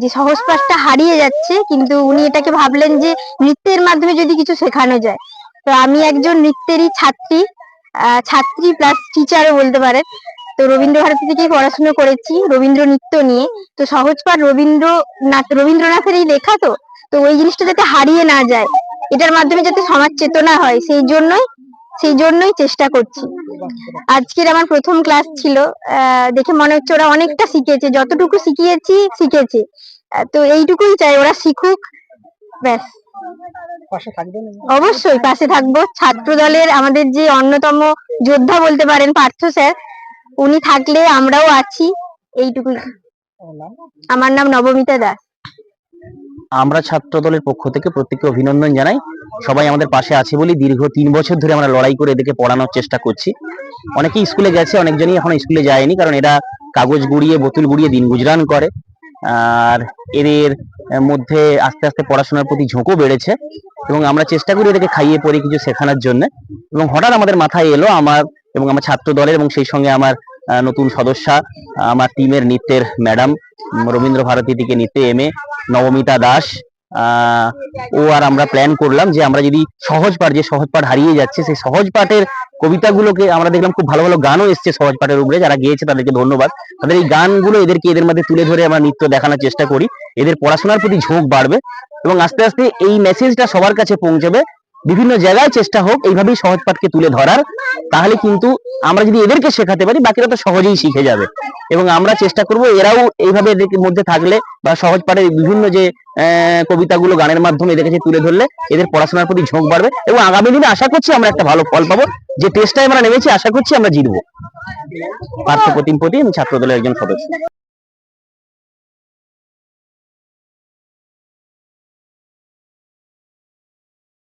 যে সহজ পাঠটা হারিয়ে যাচ্ছে, কিন্তু উনি এটাকে ভাবলেন যে নৃত্যের মাধ্যমে যদি কিছু শেখানো যায়। তো আমি একজন নৃত্যেরই ছাত্রী ছাত্রী প্লাস টিচারও বলতে পারেন। তো রবীন্দ্র ভারতী থেকেই পড়াশোনা করেছি, রবীন্দ্র নৃত্য নিয়ে। তো সহজ পাঠ রবীন্দ্রনাথ রবীন্দ্রনাথের এই লেখা তো। তো ওই জিনিসটা যাতে হারিয়ে না যায়, এটার মাধ্যমে যাতে সমাজ চেতনা হয়, সেই জন্যই সেই জন্যই চেষ্টা করছি। আজকের আমার প্রথম ক্লাস ছিল আহ, দেখে মনে হচ্ছে ওরা অনেকটা শিখেছে যতটুকু শিখিয়েছি শিখেছে। তো এইটুকুই চাই ওরা শিখুক ব্যাস। অবশ্যই পাশে থাকব। ছাত্র দলের আমাদের যে অন্যতম যোদ্ধা বলতে পারেন পার্থ স্যার উনি থাকলে আমরাও আছি এইটুকুই। আমার নাম নবমিতা দাস। আমরা ছাত্র দলের পক্ষ থেকে প্রত্যেককে অভিনন্দন জানাই। সবাই আমাদের পাশে আছে বলে দীর্ঘ তিন বছর ধরে আমরা লড়াই করে এদেরকে পড়ানোর চেষ্টা করছি। অনেকেই স্কুলে গেছে, অনেকজনই এখনও স্কুলে যায়নি কারণ এরা কাগজ গুড়িয়ে, বোতল গুড়িয়ে দিন গুজরান করে। আর এদের মধ্যে আস্তে আস্তে পড়াশোনার প্রতি ঝোঁকও বেড়েছে এবং আমরা চেষ্টা করি এদেরকে খাইয়ে পড়ে কিছু শেখানোর জন্য। এবং হঠাৎ আমাদের মাথায় এলো আমার এবং আমার ছাত্র দলের এবং সেই সঙ্গে আমার নতুন সদস্যা, আমার টিমের নৃত্যের ম্যাডাম রবীন্দ্র ভারতী থেকে নৃত্যে এমএ নবমিতা দাস ও আর আমরা প্ল্যান করলাম যে আমরা যদি সহজ পাঠ, যে সহজ পাঠ হারিয়ে যাচ্ছে, সেই সহজ পাঠের কবিতাগুলোকে আমরা দেখলাম খুব ভালো ভালো গানও এসছে সহজ পাঠের উপরে, যারা গেয়েছে তাদেরকে ধন্যবাদ। তাদের এই গানগুলো এদেরকে এদের মধ্যে তুলে ধরে আমরা নৃত্য দেখানোর চেষ্টা করি। এদের পড়াশোনার প্রতি ঝোঁক বাড়বে এবং আস্তে আস্তে এই মেসেজটা সবার কাছে পৌঁছবে বিভিন্ন জায়গায় চেষ্টা হোক এইভাবেই সহজ পাঠকে তুলে ধরার, তাহলে কিন্তু আমরা যদি এদেরকে শেখাতে পারি, বাকিরা তো সহজেই শিখে যাবে। এবং আমরা চেষ্টা করব এরাও এইভাবে এদের মধ্যে থাকলে বা সহজ পাঠের বিভিন্ন যে কবিতাগুলো গানের মাধ্যমে এদের কাছে তুলে ধরলে এদের পড়াশোনার প্রতি ঝোঁক বাড়বে এবং আগামী দিনে আশা করছি আমরা একটা ভালো ফল পাবো। যে টেস্টটাই আমরা নেমেছি, আশা করছি আমরা জিতবো। পার্থ প্রতিম প্রতি আমি ছাত্র দলের একজন সদস্য।